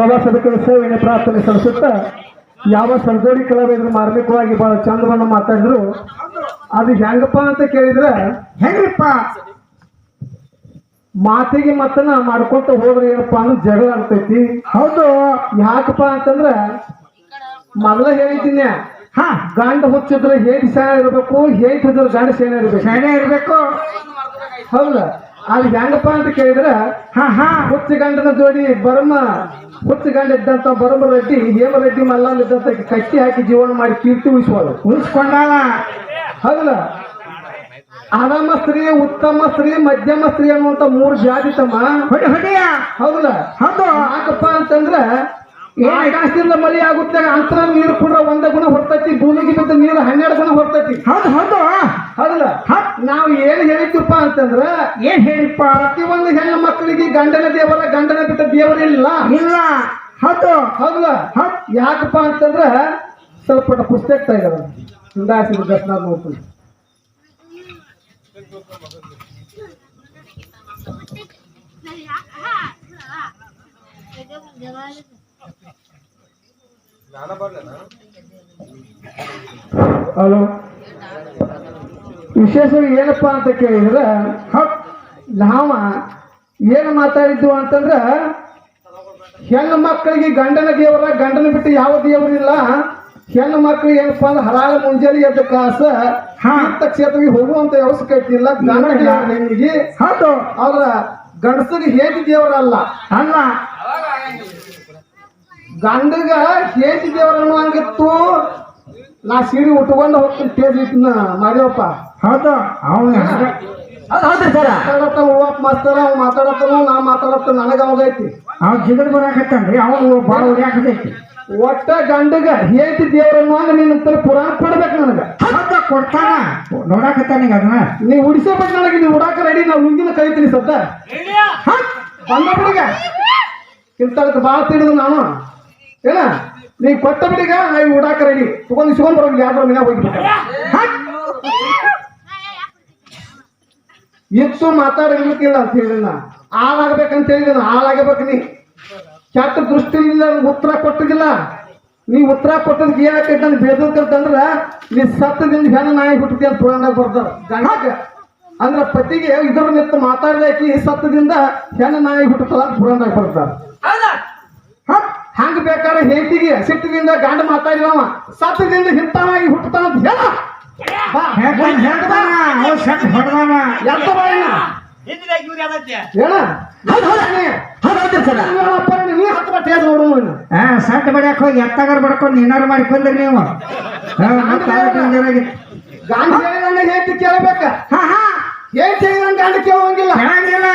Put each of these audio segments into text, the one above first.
ಸಭಾಸದಕ್ಕೆ ಸೇವೆಯನ್ನು ಪ್ರಾರ್ಥನೆ ಸಲ್ಲಿಸುತ್ತಾ ಯಾವ ಸರ್ಜೋಡಿ ಕಲಾವಿದರು ಮಾರ್ಮಿಕವಾಗಿ ಬಹಳ ಚಂದವನ್ನು ಮಾತಾಡಿದ್ರು ಅದು ಹೆಂಗಪ್ಪ ಅಂತ ಕೇಳಿದ್ರೆ ಹೆಂಗಪ್ಪ ಮಾತಿಗೆ ಮತ್ತನ ಮಾಡ್ಕೊಂತ ಹೋದ್ರೆ ಏನಪ್ಪ ಅಂದ್ರೆ ಜಗಳ ಆಗ್ತೈತಿ. ಹೌದು. ಯಾಕಪ್ಪ ಅಂತಂದ್ರ ಮೊದಲ ಹೇಳಿದ್ದೀನಿ ಹಾ. ಗಂಡ ಹುಚ್ಚಿದ್ರೆ ಹೇಗೆ ಶಾಣ ಇರ್ಬೇಕು ಹೇಗೆ ಗಂಡ ಸೇನೆ ಇರ್ಬೇಕು. ಶಾಣೆ ಇರ್ಬೇಕು. ಹೌದಾ. ಅದು ಹೆಂಗಪ್ಪ ಅಂತ ಕೇಳಿದ್ರೆ ಹಾ ಹಾ ಹುಚ್ಚ ಗಂಡನ ಜೋಡಿ ಬರಮ್ಮ. ಹುಚ್ಚ ಗಂಡ ಇದ್ದಂತ ಬರಮ ರೆಡ್ಡಿ ಹೇಮ ರೆಡ್ಡಿ ಮಲ್ಲಮ್ಮ ಇದ್ದಂತ ಕಟ್ಟಿ ಹಾಕಿ ಜೀವನ ಮಾಡಿ ಕೀರ್ತಿ ಉಳಿಸುವಳು ಉಳಿಸ್ಕೊಂಡಾಳ ಹೌದಲ್ಲ? ಆರಾಮ ಸ್ತ್ರೀ ಉತ್ತಮ ಸ್ತ್ರೀ ಮಧ್ಯಮ ಸ್ತ್ರೀ ಅನ್ನುವಂತ ಮೂರು ಜಾತಿ ತಮ್ಮ. ಹೌದಲ್ಲ? ಹೌದು. ಯಾಕಪ್ಪ ಅಂತಂದ್ರ ಆಕಾಶದಿಂದ ಮಳೆ ಆಗುತ್ತೆ ಅಂತರ ನೀರು ಕೂಡ ಒಂದ ಗುಣ ಹೊರ್ತೈತಿ ಭೂಮಿಗೆ ಬಿದ್ದ ನೀರು ಹನ್ನೆರಡು ಗುಣ ಹೊರ್ತೈತಿ. ಹೌದು ಹೌದು. ಹೌದಲ್ಲ? ನಾವು ಏನ್ ಹೇಳಿದ್ವಪ್ಪ ಅಂತಂದ್ರ ಏನ್ ಹೇಳಿಪ್ಪ ಪ್ರತಿಯೊಂದು ಹೆಣ್ಣು ಮಕ್ಕಳಿಗೆ ಗಂಡನ ದೇವರ ಗಂಡನ ಬಿಟ್ಟ ದೇವರ ಇಲ್ಲ. ಹೌದು. ಹೌದಲ್ಲ? ಯಾಕಪ್ಪ ಅಂತಂದ್ರ ಸ್ವಲ್ಪ ಪುಸ್ತಕ ತೆಗೆದ ದರ್ಶನ ನೋಡ್ತೀನಿ. ಹಲೋ? ವಿಶೇಷ ಏನಪ್ಪಾ ಅಂತ ಕೇಳಿದ್ರೆ ಹೌದ್, ನಾವ ಏನು ಮಾತಾಡಿದ್ದು ಅಂತಂದ್ರ ಹೆಣ್ಣು ಮಕ್ಕಳಿಗೆ ಗಂಡನ ದೇವರ ಗಂಡನ ಬಿಟ್ಟು ಯಾವ ದೇವರಿಲ್ಲ ಹೆಣ್ಣು ಮಕ್ಕಳು ಏನಪ್ಪಾ ಅಂದ್ರೆ ಹರಾಳ ಮುಂಜಾನೆ ಎದ್ದ ಕಾಸ ಹಂತ ತೀರ್ಥ ಕ್ಷೇತ್ರಕ್ಕೆ ಹೋಗುವಂತ ಅವಶ್ಯಕತೆ ಇಲ್ಲ. ಗಂಡ ನಿಮಗೆ ಹೌದು. ಅವ್ರ ಗಂಡಸರಿಗೆ ಹೇಗೆ ದೇವರಲ್ಲ? ಅಲ್ಲ. ಗಂಡಗ ಹೇಗೆ ದೇವ್ರ ಅನ್ನುವಂಗಿತ್ತು. ನಾ ಸೀರೆ ಉಟ್ಕೊಂಡು ಹೋಗ್ತೀನಿ ಟೇಜ್ ಇಟ್ನ ಮಾಡ್ಯವಪ್ಪ ಹೌದು? ಅವನು ಅದು ಹೌದ್ರಿ ಸರ್. ಮಾತಾಡತ್ತ ಹೂವಪ್ಪ ಮಾಸ್ತರ ಅವ್ ಮಾತಾಡತ್ತನು ನಾ ಮಾತಾಡತ್ತ ನನಗ ಅವಾಗೈತಿ ಅವ್ ಜಿಗಡ್ ಬರಾಕತ್ತನ್ರಿ ಅವನು ಬಾಳ ಉರಿಯಾಕತೈತಿ ಒಟ್ಟ ಗಂಡಗ ಹೇತಿ ದೇವ್ರ ಅನ್ನುವಂಗ ನೀನು ಉತ್ತರ ಪುರಾಣ ಕೊಡ್ಬೇಕು ನನಗ. ಹೌದ ಕೊಡ್ತಾನ. ನೋಡಾಕತ್ತಾನೀಗ ಅದನ್ನ. ನೀ ಉಡಿಸಬೇಕು ನನಗೆ ನೀವು ಉಡಾಕ ರೆಡಿ ನಾ ಹಿಂಗಿನ ಕಲಿತೀನಿ ಸದ್ದ. ಬಂದ ಹುಡುಗ. ಇಂತ ಭಾಳ ತಿಳಿದು ನಾನು. ಏನ? ನೀ ಕೊಟ್ಟ ಬಿಡಿಗ ನಾವು ಊಟಾಕ ರೆಡಿ ತಗೊಂಡು ಇಸ್ಕೊಂಡ್ ಬರೋ ಯಾವ್ದ್ರ ಮಿನ ಹೋಗ್ಬಿಟ್ಟ ಇತ್ತು ಮಾತಾಡಿಲ್ಲ ಅಂತ ಹೇಳಿದ ಹಾಳಾಗ್ಬೇಕಂತ ಹೇಳಿದ ಹಾಳಾಗಬೇಕು ನೀ. ಕೆಟ್ಟ ದೃಷ್ಟಿಯಿಂದ ಉತ್ತರ ಕೊಟ್ಟಿದ್ದಿಲ್ಲ. ನೀ ಉತ್ತರ ಕೊಟ್ಟದಕ್ಕೆ ಏನಕ್ಕೆ ಬೇದಕ್ಕಂತಂದ್ರ ನೀ ಸತ್ತದಿಂದ ಹೆಣ್ಣು ನಾಯಿ ಹುಟ್ಟಿದೆ ಅಂತ ಪುರಾಣದಾಗ ಬರ್ತಾರ ಗಂಡಗ ಅಂದ್ರೆ ಪತಿಗೆ ಇದ್ರ ನಿತ್ತ ಮಾತಾಡ್ದಾಕಿ ಸತ್ತದಿಂದ ಹೆಣ್ಣು ನಾಯಿ ಹುಟ್ಟುತ್ತಲ್ಲ ಅಂತ ಪುರಾಣದಾಗ ಬರ್ತಾರ ಹಂಗ ಬೇಕಾದ್ರೆ ಹೆಂಡತಿಗೆ ಸಿಟ್ಟದಿಂದ ಗಂಡ ಮಾತಾಡಿದವ ಸತ್ತದಿಂದ ಹಿಂತಾವಾಗಿ ಹುಟ್ಟತಾನ ಅಂತ ಹೇಳ. ಸಟ್ ಬಡಿಯಾಕ ಹೋಗಿ ಎತ್ತಾಗರ್ ಬಡ್ಕೊಂಡು ಏನಾರು ನೀವು. ಅದಕ್ಕೆ ಒಂದ್ ಏನಾಗಿತ್ತು? ಗಾಂಧಿ ಹೇಳ್ತಿ ಕೇಳಬೇಕ. ಹಾ ಹಾ. ಹೇಳ್ತಿ ಹೇಳಿದಂಗ ಗಂಡ ಕೇಳುವಂಗಿಲ್ಲ. ಹೇಳಂಗಿಲ್ಲ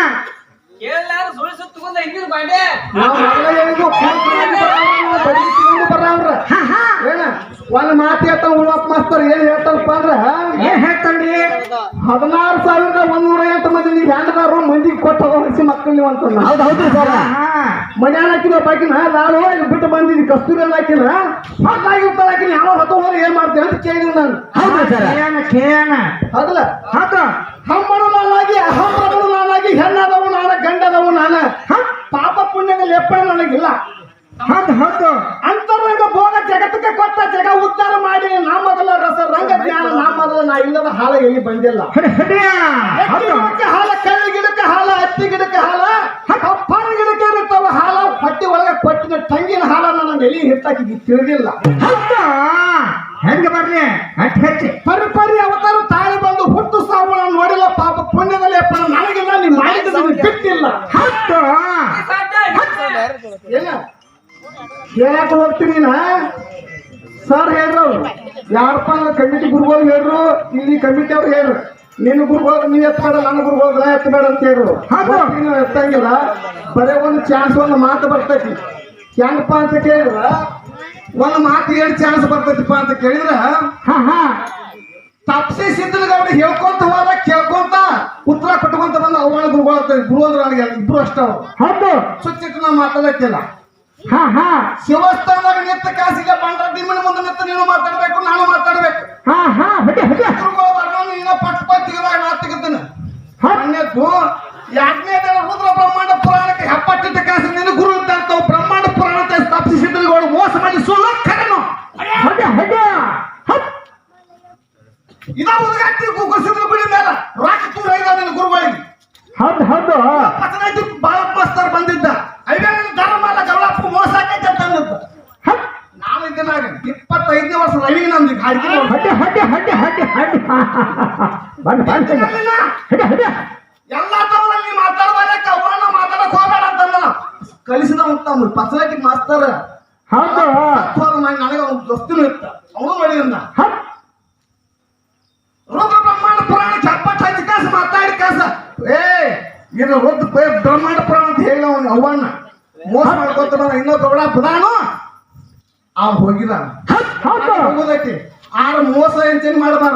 ಕೇಳಲಾರ ಸುಳ್ಳು ಸುತ್ತಕೊಂಡ ಹಿಂದಿನ ಬಾಂಡೆ. ಒಂದ್ ಮಾತು ಹೇಳ್ತಾವ ಉಳಪ್ಪ ಮಾಸ್ತರ್ ಏನ್ ಹೇಳ್ತಾರಪ್ಪ ಅಂದ್ರೆ ಏನ್ ಹೇಳ್ತಾನ್ರಿ? ಹದಿನಾರು ಸಾವಿರದ ಒಂದೂರ ಎಂಟು ಮಂದಿ ನೀವ್ ಹೆಂಡದಾರು ಮಂದಿಗೆ ಕೊಟ್ಟು ಹಸಿ ಮಕ್ಕಳು ನೀವು ಅಂತ ಹೌದು ಹೌದು ಸರ್. ಮನ್ಯಾನ ಹಾಕಿನ ಬಾಕಿನ ನಾನು ಇಲ್ಲಿ ಬಿಟ್ಟು ಬಂದಿದ್ದೀನಿ ಕಸ್ತೂರಿ ಎಲ್ಲ ಹಾಕಿನ ಹಾಕಿರ್ತಾಳ ಹಾಕಿನ ಯಾವ ಹತ್ತು ಹೋದ್ರೆ ಏನ್ ಮಾಡ್ತೇವೆ ಅಂತ ಕೇಳಿದ್ವಿ ನಾನು. ಕೇಳಣ ಕೇಳಣ ಹೌದಲ್ಲ? ಹೌದು ಹಮ್ಮಳು ನಾನಾಗಿ ಅಹಮ್ಮನು ನಾನಾಗಿ ಹೆಣ್ಣಾದವು ನಾನ ಗಂಡದವು ನಾನ? ಪಾಪ ಪುಣ್ಯದ ಲೆಪ್ಪಣ ನನಗಿಲ್ಲ. ಹೌದು ಹೌದು ಅಂತರಂಗ ಭೋಗ ಜಗತ್ತಕ್ಕೆ ಕೊಟ್ಟ ಜಗ ಉದ್ಧಾರ ಮಾಡಿ ನಾ ಮೊದಲ ರಸ ರಂಗ ಜ್ಞಾನ ನಾ ಮೊದಲ ನಾ ಇಲ್ಲದ ಹಾಲ ಎಲ್ಲಿ ಬಂದಿಲ್ಲ? ಗಿಡಕ್ಕೆ ಹಾಲ ಕಳ್ಳಿ ಗಿಡಕ್ಕೆ ಹಾಲ ಹತ್ತಿ ಗಿಡಕ್ಕೆ ಹಾಲ ಅಪ್ಪನ ಗಿಡಕ್ಕೆ ಇರುತ್ತವ ಹಾಲ ಪಟ್ಟಿ ಒಳಗೆ ಪಟ್ಟಿನ ತಂಗಿನ ಹಾಲ ನನ್ನ ಎಲ್ಲಿ ಹಿಡ್ತಾಕಿ ತಿಳಿದಿಲ್ಲ. ಹೆಂಗ ಬರ್ಲಿ? ಅಟ್ ಹೆಚ್ಚಿ. ಪರಿ ಪರಿ ಅವತಾರ ತಾಳಿ ಬಂದು ಹುಟ್ಟು ಸಾವು ನಾನು ನೋಡಿಲ್ಲ ಪಾಪ ಪುಣ್ಯದಲ್ಲಿ ಅಪ್ಪ ನನಗಿಲ್ಲ ನೀ ಮಾಡಿದ ಬಿಟ್ಟಿಲ್ಲ. ಹತ್ತು ಏನ? ಹೇಳಕ್ ಹೋಗ್ತೀನಿ ನಾ? ಯಾರಪ್ಪ ಅಂದ್ರೆ ಕಮಿಟಿ ಗುರುಗಳು ಹೇಳ್ರು? ಇಲ್ಲಿ ಕಮಿಟಿ ಅವ್ರು ಹೇಳ್ರು. ನಿನ್ನ ಗುರುಗಳು ನೀವ್ ಎತ್ತಬೇಡ ನನ್ನ ಗುರುಗಳು ನಾ ಎತ್ತಬೇಡ ಅಂತ ಹೇಳ್ರು. ನೀವು ಎತ್ತಂಗಿಲ್ಲ. ಬರೇ ಒಂದು ಚಾನ್ಸ್ ಒಂದು ಮಾತು ಬರ್ತೈತಿ. ಹೆಂಗಪ್ಪ ಅಂತ ಕೇಳಿದ್ರ? ಒಂದು ಮಾತು ಹೇಳಿ ಚಾನ್ಸ್ ಬರ್ತೈತಿಪ್ಪ ಅಂತ ಕೇಳಿದ್ರ? ಹಾ ಹಾ. ತಪ್ಸಿ ಸಿದ್ದಲಗೌಡ ಹೇಳ್ಕೊಂತ ಹೋದ ಕೇಳ್ಕೊಂತ ಉತ್ತರ ಕೊಟ್ಕೊಂತ ಬಂದ ಅವಳ ಗುರುಗಳು ಅಂತ ಗುರು ನನಗೆ ಇಬ್ರು ಅಷ್ಟ ಸುಚಿತ್ರ ಹೌದು. ಸುಚ್ಚಿಟ್ಟು ನಾ ಮಾತಾಡಕ್ಕಿಲ್ಲ. ಶಿವಸ್ಥಾನದಾಗ ನಿಂತ ಕಾಸಿಗೆ ಬಂಡ ದಿಮ್ಮನ ಮುಂದೆ ನಿಂತ ನೀನು ಮಾತಾಡ್ಬೇಕು ನಾನು ಮಾತಾಡ್ಬೇಕು. ನೀನ ಪಟ್ ಪಟ್ ತೆಗೆದಾಗ ನಾ ತೆಗಿದ್ದೇನೆ ಹನ್ನೆದ್ದು ಎರಡನೇ ರುದ್ರ ಬ್ರಹ್ಮಾಂಡ ಪುರಾಣಕ್ಕೆ ಹೆಪ್ಪಟ್ಟಿದ್ದ ಕಾಸು ನಿನ್ನ ಗುರು ಅಂತ ಬ್ರಹ್ಮಾಂಡ ಪುರಾಣ ಸ್ಥಾಪಿಸಿದ್ದರುಗಳು ಮೋಸ ಮಾಡಿ ಸುಳ್ಳು ಕರೆನು ಇದ ಹುಡುಗಾಟಿ ಕುಸಿದ್ರು ಬಿಡಿ ಮೇಲೆ. ರಾಕಿ ತೂರ ಇದ ನಿನ್ನ ಗುರುಗಳಿಗೆ. ಹೌದು ಹೌದು. ಪಸನಾಟಿ ಬಾಳಪ್ಪ ಬಂದಿದ್ದ. ವರ್ಷ ರೈಲಿಂಗ್ ನಮ್ದು ಗಾಡಿ ಹಡ್ಡೆ ಹಡ್ಡೆ ಹಡ್ಡೆ ಹಡ್ಡೆ ಹಡ್ಡೆ. ಬಂದ ಬಂದ್ ಹಡ್ಡೆ ಹಡ್ಡೆ. ಎಲ್ಲ ತವರಲ್ಲಿ ಮಾತಾಡ್ಬಾರಕ್ಕ ಅವನ್ನ ಮಾತಾಡಕ್ ಹೋಗ್ಬೇಡ ಅಂತಲ್ಲ ಕಲಿಸಿದ ನಮ್ಮ ಅವ್ನು ಮಾಸ್ತರ ಹೌದು. ಹೋದ ಮಾಡಿ ನನಗೆ ಒಂದು ದೋಸ್ತಿನೂ ಇತ್ತ ಅವನು ಮಾಡಿದ ರುದ್ರ ಬ್ರಹ್ಮಾಂಡ ಪುರಾಣ ಚಪ್ಪಟ್ ಹಚ್ಚಿ ಕಾಸ ಮಾತಾಡಿ ಕಾಸ ಏ ಇದು ರುದ್ರ ಬ್ರಹ್ಮಾಂಡ ಪುರಾಣ ಅಂತ ಹೇಳಿ ಅವನು ಅವಣ್ಣ ಮೋಸ ಮಾಡ್ಕೊತ ಇನ್ನೊಬ್ಬ ಬುದಾನು ಅವ್ ಹೋಗಿದ ಹೋಗೋದೈತಿ ಆರ ಮೋಸ ಎಂಚೇನು ಮಾಡಬಾರ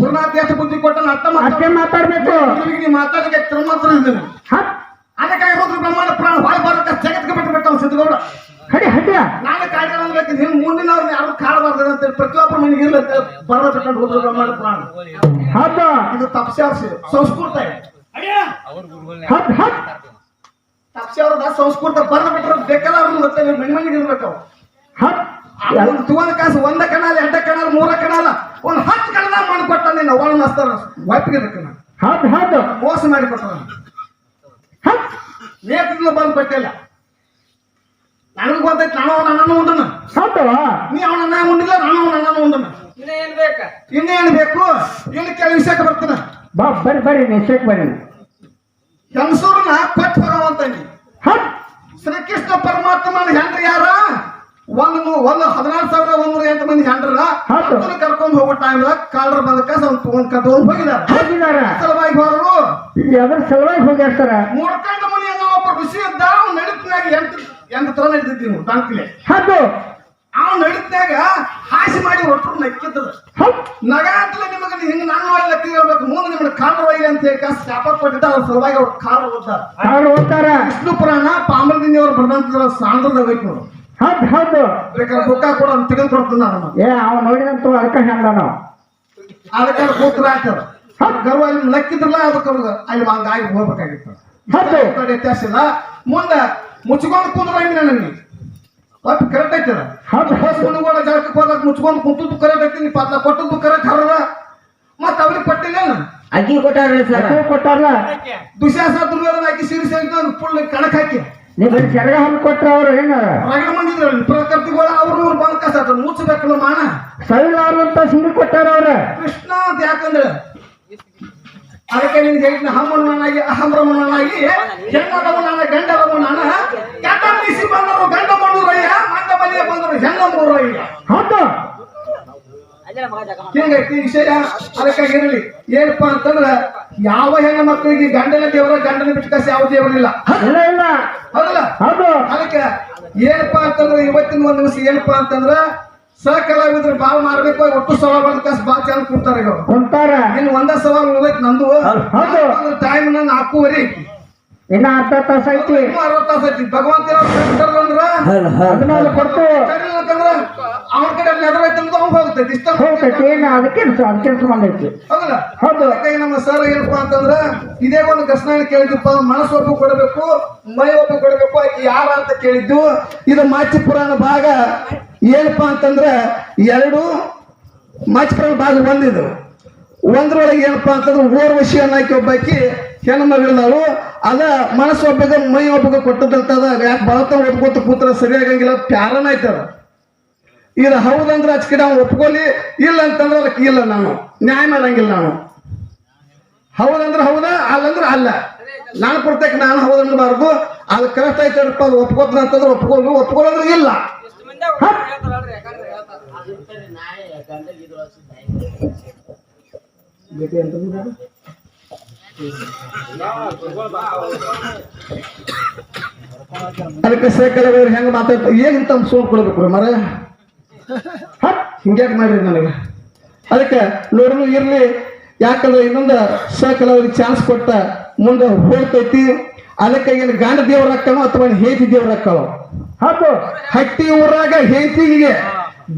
ಗುರುನಾಥ್ ಎಷ್ಟು ಬುದ್ಧಿ ಕೊಟ್ಟನ ಅರ್ಥ ಅಷ್ಟೇ ಮಾತಾಡ್ಬೇಕು. ನೀವು ಮಾತಾಡಕ್ಕೆ ತಿರುಮಾತ್ರ ಇದ್ದೀನಿ ಅದಕ್ಕಾಗಿ ಹೋದ್ರು ಬ್ರಹ್ಮಾಂಡ ಪ್ರಾಣ ಹೊಳೆ ಬರಕ್ಕೆ ಜಗತ್ಗೆ ಬಿಟ್ಟು ಬಿಟ್ಟು ಅವ್ನು ಸಿದ್ಧಗೌಡ. ಕಡೆ ಹಡ್ಡೆ ನಾನು ಕಾಯ್ದೆ ಅನ್ಬೇಕು ನಿನ್ ಮುಂದಿನವ್ರನ್ನ ಯಾರು ಕಾಡಬಾರ್ದು ಅಂತ ಪ್ರತಿಯೊಬ್ಬರ ಮನೆಗೆ ಇರ್ಲಂತ ಬರಬೇಕಂತ ಹೋದ್ರು ಬ್ರಹ್ಮಾಂಡ ಪುರಾಣ. ಹಬ್ಬ ಇದು ತಪ್ಸ್ಯಾರ್ಸಿ. ಸಂಸ್ಕೃತ ಹಟ್ ತಪ್ಸ್ಯಾರದ ಸಂಸ್ಕೃತ ಬರ್ದು ಬಿಟ್ರೆ ಬೇಕಲ್ಲ ಅವ್ರನ್ನ ಮತ್ತೆ ಮನೆ ಮನೆಗೆ ಇರ್ಬೇಕು. ಹಟ್ ಒಂದು ಕಾಸು ಒಂದ ಕಣಾಲ ಎರಡ ಕಣಾಲ ಮೂರ ಕಣಾಲ ಒಂದು ಹತ್ತು ಕಣದ ಮಾಡಿಕೊಟ್ಟ ನೀನು ಅವಳ ಮಸ್ತಾರ ಒಪ್ಪಿಗೆ ಹೌದು ಹೌದು. ಮೋಸ ಮಾಡಿಕೊಟ್ಟ ನೇತೃತ್ವ ಬಂದು ಪಟ್ಟಿಲ್ಲ ನನಗೆ ಗೊತ್ತೈತಿ ನಾನು ಅವನ ಅಣ್ಣನ ಉಂಡನ. ಹೌದು ನೀ ಅವನ ಅಣ್ಣ ಉಂಡಿಲ್ಲ ನಾನು ಅವನ ಅಣ್ಣನ ಉಂಡನ. ಇನ್ನ ಬೇಕು? ಇನ್ನೇನು ಬೇಕು? ಇನ್ನು ಕೆಲವು ವಿಷಯಕ್ಕೆ ಬರ್ತಾನೆ. ಬಾ ಬರ್ರಿ ಬರ್ರಿ ವಿಷಯಕ್ಕೆ ಬರ್ರಿ. ಹೆಂಗಸೂರನ್ನ ಕೊಟ್ಟು ಹಟ್ ಶ್ರೀಕೃಷ್ಣ ಪರಮಾತ್ಮನ ಹೆಂಡ್ರಿ ಯಾರ? ಒಂದು ಒಂದು ಹದಿನಾರು ಸಾವಿರ ಒಂದೂರ ಎಂಟು ಮಂದಿ ಹೆಂಡ್ರ ಹೌದು. ಅದನ್ನ ಕರ್ಕೊಂಡು ಹೋಗೋ ಟೈಮ್ ಕಾಲ್ರ ಬಂದಕ್ಕ ಸ್ವಲ್ಪ ತಗೊಂಡ್ ಕಟ್ಕೊಂಡು ಹೋಗಿದಾರ ಹೋಗಿದಾರ ಸಲುವಾಗಿ ಹೋದ್ರು. ಅದ್ರ ಸಲುವಾಗಿ ಹೋಗ್ಯಾರ ಸರ ಮೂಡ್ಕಂಡ ಅನ್ನೋ ಒಬ್ಬ ಋಷಿ ಇದ್ದ ಅವ್ನು ನಡಿತ್ನಾಗ ಎಂಟು ಎಂಟು ತರ ನಡೀತಿದ್ವಿ ಟಾಂಕ್ಲೆ. ಹೌದು. ಅವ್ನು ನಡಿತ್ನಾಗ ಹಾಸಿ ಮಾಡಿ ಒಟ್ಟರು ನಕ್ಕಿದ್ದದ ನಗ ಅಂತಲೇ ನಿಮಗೆ ಹಿಂಗ ನಾನು ಮಾಡಿ ಲೆಕ್ಕ ಹೇಳ್ಬೇಕು ಮುಂದೆ ನಿಮ್ಗೆ ಕಾಲ ಒಯ್ಯ ಅಂತ ಹೇಳಿ ಕಾಸು ಶಾಪ ಕೊಟ್ಟಿದ್ದ ಅವ್ರ ಸಲುವಾಗಿ ಅವ್ರು ಕಾಲ ಓದ್ತಾರ. ವಿಷ್ಣು ಪುರಾಣ ಪಾಂಬರದಿಂದ ಅವ್ರು ಬರ್ದಂತ ಸಾಂದ್ರದ ವೈಟ್ ನೋಡು. ಹೌದು ಹೌದು. ಬೇಕಾದ್ರೆ ಬುಕ್ಕ ಕೂಡ ಅವ್ನು ತೆಗೆದು ಕೊಡ್ತೀನಿ ನಾನು. ಏ ಅವ ನೋಡಿದಂತ ಅದಕ್ಕೆ ಹೆಂಗ ನಾವು ಅದಕ್ಕೆ ಕೂತ್ರ ಹಾಕ್ತಾರೆ ಗರ್ವ ಅಲ್ಲಿ ಲಕ್ಕಿದ್ರಲ್ಲ ಅದಕ್ಕೆ ಅಲ್ಲಿ ಹಂಗಾಗಿ ಹೋಗ್ಬೇಕಾಗಿತ್ತು. ಹೌದು. ಕಡೆ ವ್ಯತ್ಯಾಸ ಇಲ್ಲ. ಮುಂದೆ ಮುಚ್ಕೊಂಡು ನನಗೆ? ಒಟ್ಟು ಕರೆಕ್ಟ್ ಐತದ ಜಾಗಕ್ಕೆ ಹೋದಾಗ ಮುಚ್ಕೊಂಡು ಕುಂತದ್ದು ಕರೆಕ್ಟ್ ಐತಿ. ನೀ ಪಾತ್ರ ಕೊಟ್ಟದ್ದು ಕರೆಕ್ಟ್ ಹರದ ಮತ್ತೆ ಅವ್ರಿಗೆ ಕೊಟ್ಟಿಲ್ಲ ಅಕ್ಕಿ ಕೊಟ್ಟಾರ ಸರ್? ಕೊಟ್ಟಾರಲ್ಲ? ದುಶ್ಯಾಸ ದುರ್ಯೋಧನ ಹಾಕಿ ಸಿರಿಸಿ ಫುಲ್ ಕಣಕ್ ಹಾಕಿ. ನೀವು ಜರಗ ಸೆರಗ ಹಲ್ಲು ಕೊಟ್ರ ಅವ್ರು ಏನ ಪ್ರಕೃತಿಗಳು ಅವ್ರು ಇವ್ರು ಬಂದ ಕಸ ಮುಚ್ಚಬೇಕಲ್ಲ ಮಾನ? ಸೈಲ್ ಅಂತ ಸಿಂಗಿ ಕೊಟ್ಟಾರ ಅವ್ರ. ಕೃಷ್ಣ ಅಂತ ಯಾಕಂದ್ರೆ ಅದಕ್ಕೆ ನಿನ್ಗೆ ಹೇಳಿದ್ನ ಹಮ್ಮಣ್ಣನಾಗಿ ಅಹಮ್ರಮಣ್ಣನಾಗಿ ಹೆಣ್ಣದವನಾನ ಗಂಡದವನಾನ ಕೆಟ್ಟ ಮೀಸಿ ಬಂದರು ಗಂಡ ಮಂಡೂರಯ್ಯ ಮಂಡ ಬಲಿಯ ಬಂದರು ಹೆಣ್ಣ ಮೂರಯ್ಯ ಹೌದು. ಹಿಂಗೈತಿ ವಿಷಯ? ಅದಕ್ಕಾಗಿ ಇರಲಿ ಏನಪ್ಪಾ ಅಂತಂದ್ರ ಯಾವ ಹೆಣ್ಣು ಮಕ್ಕಳಿಗೆ ಗಂಡನ ದೇವರ ಗಂಡನ ಬಿಟ್ಟು ಕಸ ಯಾವ ದೇವರಿಲ್ಲ ಹೌದಲ್ಲ? ಹೌದು. ಅದಕ್ಕೆ ಏನಪ್ಪಾ ಅಂತಂದ್ರೆ ಇವತ್ತಿನ ಒಂದ್ ದಿವಸ ಏನಪ್ಪಾ ಅಂತಂದ್ರ ಸಹ ಕಲಾವಿದ್ರು ಬಾಳ್ ಮಾಡ್ಬೇಕು ಒಟ್ಟು ಸವಾಲ್ ಬಂದ ಕಸ್ ಬಾಳ್ ಚಂದ ಕೊಡ್ತಾರೆ ಇನ್ನು ಒಂದ ಸವಾಲ್ ಉಳಿದೈತಿ ನಂದು. ಟೈಮ್ ನಾಲ್ಕೂವರೆ ಐತಿ. ಇನ್ನ ಅರ್ಧ ತಾಸ ಐತಿ. ಇನ್ನೂ ಅರವತ್ತು ತಾಸು ಐತಿ. ಭಗವಂತ ಅಂದ್ರ ಅದನ್ನ ಕೊಡ್ತು. ಕರೀಲಿಲ್ಲ ಅಂತಂದ್ರ ಅವನ ಕಡೆ ಅಲ್ಲಿ ಎದುರು ಐತಿ ಅವ್ನು ಹೋಗ್ತೈತಿ. ಇಷ್ಟ ಹೋಗ್ತೈತಿ ಏನ ಅದಕ್ಕೆ ಅದಕ್ಕೆ ಮಾಡೈತಿ ಹೌದಲ್ಲ? ಹೌದು. ನಮ್ಮ ಸರ್ ಏನಪ್ಪ ಅಂತಂದ್ರ ಇದೇ ಒಂದು ಕೃಷ್ಣನ ಕೇಳಿದಪ್ಪ ಮನಸ್ಸು ಒಪ್ಪು ಕೊಡಬೇಕು ಮೈ ಒಪ್ಪು ಕೊಡಬೇಕು ಆಕೆ ಯಾರ ಅಂತ ಕೇಳಿದ್ದು. ಇದು ಮಾಚಿ ಪುರಾಣ ಭಾಗ ಏನಪ್ಪಾ ಅಂತಂದ್ರ ಎರಡು ಮಾಚಿ ಪುರಾಣ ಭಾಗ ಒಂದಿದು ಒಂದ್ರೊಳಗೆ ಏನಪ್ಪಾ ಅಂತಂದ್ರೆ ಓರ್ವಶಿ ಅನ್ನಕ್ಕೆ ಒಬ್ಬಾಕಿ ಹೆಣ್ಣು ನಾವು. ಅದ ಮನಸ್ಸು ಒಬ್ಬಗ ಮೈ ಒಬ್ಬಗ ಕೊಟ್ಟದಂತದ ಯಾಕೆ ಬಳತ ಒಪ್ಕೋತ ಕೂತ್ರ ಸರಿಯಾಗಂಗಿಲ್ಲ ಪ್ಯಾರನ ಆಯ್ತದ. ಇದು ಹೌದಂದ್ರೆ ಅಚ್ಚ ಕಡೆ ಅವ್ನು ಒಪ್ಕೊಳ್ಳಿ ಇಲ್ಲ ಅಂತಂದ್ರೆ ಅದಕ್ಕೆ ಇಲ್ಲ ನಾನು ನ್ಯಾಯ ಮಾಡಂಗಿಲ್ಲ ನಾನು. ಹೌದಂದ್ರೆ ಹೌದಾ ಅಲ್ಲಂದ್ರೆ ಅಲ್ಲ. ನಾನು ಕೊಡ್ತೇನೆ ನಾನು ಹೌದನ್ಬಾರ್ದು ಅದು ಕರೆಕ್ಟ್ ಆಯ್ತಪ್ಪ ಅದು ಒಪ್ಕೋತ ಅಂತಂದ್ರೆ ಒಪ್ಕೊಂಡು ಒಪ್ಕೊಳ್ಳೋದ್ರೆ ಇಲ್ಲ. ಯಾಕಂದ್ರೆ ಹೇಳ್ತಾರ ಅದಕ್ಕೆ ಸೇಕಲವರು ಹೆಂಗೆ ಮಾತಾಡ್ತಾರೆ ಏನು ತಮ್ಮ ಸೋಲ್ ಕೊಡ್ಬೇಕು ಮರ ಹತ್ ಹಿಂಗ್ಯಾಕೆ ಮಾಡ್ರಿ ನನಗೆ. ಅದಕ್ಕೆ ನೋಡಲು ಇರ್ಲಿ. ಯಾಕಂದ್ರೆ ಇನ್ನೊಂದು ಸಕಲವ್ರಿಗೆ ಚಾನ್ಸ್ ಕೊಟ್ಟ ಮುಂದೆ ಹೋಗ್ತೈತಿ. ಅದಕ್ಕೆ ಏನು ಗಂಡ ದೇವ್ರ ಹಾಕಣೋ ಅಥವಾ ಹೇತಿ ದೇವ್ರ ಹಾಕಣೋ ಹಾಕು ಹಟ್ಟಿ ಊರಾಗ ಹೇತಿಗೆ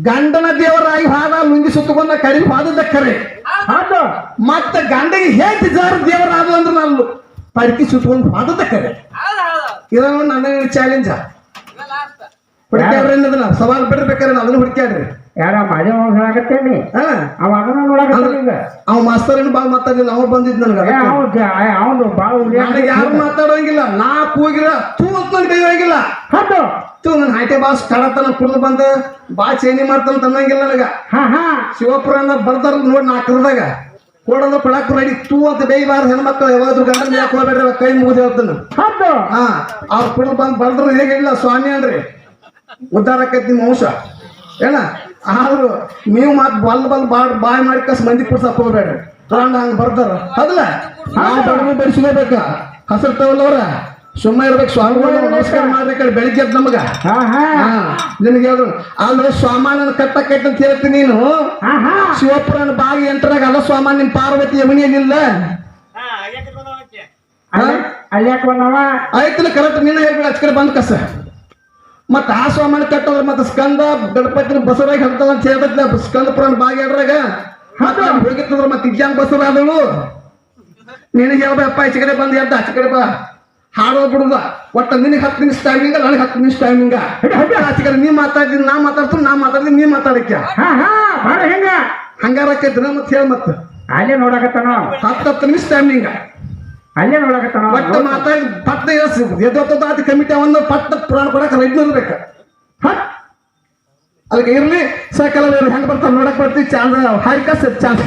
ಗಂಡನ ದೇವರಾಗಿ ಹಾದ ಲುಂಗಿ ಸುತ್ತಕೊಂಡ ಕಡಿಮೆ ಹಾದದ ಖರೆ ಹೌದು ಮತ್ತೆ ಗಂಡಗೆ ಹೇಗೆ ಜಾರ ದೇವರ ಆದ ಅಂದ್ರೆ ನಾನು ಪಡ್ಕಿ ಸುಟ್ಕೊಂಡು ಹಾದದ. ಕರೆ ಇದನ್ನು ನನ್ನ ಚಾಲೆಂಜ. ಹುಡುಕ್ಯಾಡ್ರಿ ಸವಾಲು ಸವಾಲ್ ಬಿಡ್ಬೇಕಾದ್ರೆ ಅದನ್ನ ಹುಡುಕ್ಯಾಡ್ರಿ ಯಾರ ಮಾದೇವ ಹೇಳಾಕತ್ತೇನಿ ಹಾ. ಅವ ಅದನ್ನ ನೋಡಕತ್ತಾನ ಅವ ಅವ ಏನು ಬಾಳ್ ಮಾತಾಡಿಲ್ಲ ಅವ ಬಂದಿದ್ ನನಗ ಅವ್ನ್ ಬಾಳ ನನಗೆ ಯಾರು ಮಾತಾಡೋಂಗಿಲ್ಲ ನಾ ಕೂಗಿರ ತೂ ಅಂತ ನನ್ ಕೈಯೋಗಿಲ್ಲ ಹೌದು. ತೂ ನನ್ ಹಾಟೆ ಬಾಸ್ ಕಡತನ ಕುಡ್ದು ಬಂದ ಬಾ ಚೇನಿ ಮಾಡ್ತಾನ ತನ್ನಂಗಿಲ್ಲ ನನಗ. ಹಾ ಹಾ. ಶಿವಪುರಾಣ ಬರ್ದಾರ ನೋಡಿ ಕರ್ದಾಗ. ಕೊಡೋದು ರೆಡಿ ತೂ ಅಂತ ಬೇಯಬಾರ್ದು ಹೆಣ್ಮಕ್ಳು ಯಾವಾದ್ರು ಗಂಡನ ಯಾಕೆ ಹೋಗ್ಬೇಡ್ರಿ ಕೈ ಮುಗಿದು ಹೇಳ್ತಾನ. ಹೌದು. ಹಾ ಅವ್ರು ಕುಡ್ದು ಬಂದು ಬಡದ್ರು ಹೇಗಿಲ್ಲ ಸ್ವಾಮಿ ಅನ್ರಿ. ಉದ್ಧಾರ ಆಕೈತಿ ನಿಮ್ಮ ಅಂಶ ಏನ? ಆದ್ರು ನೀವು ಮಾತು ಬಲ್ ಬಲ್ ಬಾಡ್ ಬಾಯ್ ಮಾಡಿ ಕಸ ಮಂದಿ ಕುಡ್ಸಕ್ ಹೋಗ್ಬೇಡ್ರಿ ಕಾರಣ ಹಂಗ ಬರ್ತಾರ. ಅದಲ್ಲ ನಾವು ಬಡವರು ಬಡಿಸ್ಕೋಬೇಕ. ಹಸರು ತಗೊಳ್ಳವ್ರ. ಸುಮ್ಮ ಇರ್ಬೇಕು ಸ್ವಾಮಿ. ನಮಸ್ಕಾರ ಮಾಡ್ಬೇಕಾದ್ರೆ ಬೆಳಿಗ್ಗೆ ನಮಗ. ಹಾ ಹಾ. ನಿನಗೆ ಹೇಳಿದ್ರು ಅಲ್ಲಿ ಸ್ವಾಮಾನನ ಕಟ್ಟಕೈತೆ ಅಂತ ಹೇಳ್ತೀನಿ ನೀನು. ಹಾ ಹಾ. ಶಿವಪುರಾಣ ಬಾಗಿ ಎಂಟ್ರಾಗ ಅಲ್ಲ ಸ್ವಾಮಾನ ನಿನ್ ಪಾರ್ವತಿ ಯಮನಿಯಲ್ಲಿಲ್ಲ ಅಲ್ಲೇ ಅಲ್ಯಾಕ ಬಂದವ? ಆಯ್ತಲ್ಲ ಕರೆಕ್ಟ್ ನೀನು ಹೇಳ್ಬೇಡ. ಆಚ ಕಡೆ ಬಂದ್ ಕಸ. ಮತ್ತ ಆ ಸ್ವಾಮಿ ಕಟ್ಟದ್ರ ಮತ್ತ ಸ್ಕಂದ ಗಣಪತಿನ ಬಸವರಾಗಿ ಹೇಳ್ತದ ಅಂತ ಹೇಳ್ತೈತ್ಲ ಸ್ಕಂದ ಪುರಾಣ ಬಾಗಿ ಹೇಳ್ರಾಗ ಮತ್ತೆ ಹೋಗಿರ್ತದ್ರ ಮತ್ತೆ ಇಜ್ಜಾಂಗ್ ಬಸರ ಆದಳು ನಿನಗೆ ಹೇಳ್ಬೇಕಪ್ಪ ಈಚೆ ಕಡೆ ಬಂದು ಎದ್ದ ಆಚೆ ಕಡೆ ಬಾ. ಹಾಡೋದ್ ಬಿಡುದ. ಒಟ್ಟ ನಿನಗೆ ಹತ್ತು ನಿಮಿಷ ಟೈಮಿಂಗ ನನಗೆ ಹತ್ತು ನಿಮಿಷ ಟೈಮಿಂಗ ಆಚೆ ಕಡೆ ನೀ ಮಾತಾಡ್ತೀನಿ ನಾ ಮಾತಾಡ್ತೀನಿ ನಾ ಮಾತಾಡ್ತೀನಿ ನೀ ಮಾತಾಡಕ್ಕೆ ಹಂಗಾರ ಆಕೈತಿ ಮತ್ತೆ ಹೇಳ ಮತ್ತೆ. ಅಲ್ಲೇ ನೋಡಕತ್ತಾನ? ಹತ್ತು ಹತ್ತು ನಿಮಿಷ ಟೈಮಿಂಗ ಅಲ್ಲೇ ನೋಡಕತ್ತಾನ? ಒಟ್ಟ ಮಾತಾಡಿ ಪಟ್ಟ ಎದ್ದೊತ್ತದ ಆತ ಕಮಿಟಿ ಒಂದು ಪಟ್ಟ ಪುರಾಣ ಕೊಡಕ್ಕೆ ರೆಡಿ ಇರ್ಬೇಕು ಅದಕ್ಕೆ ಇರ್ಲಿ ಸಕಲ ಹೆಂಗ್ ಬರ್ತಾವ ನೋಡಕ್ ಬರ್ತೀವಿ ಚಾನ್ಸ್ ಹಾರಿಕ ಚಾನ್ಸ್.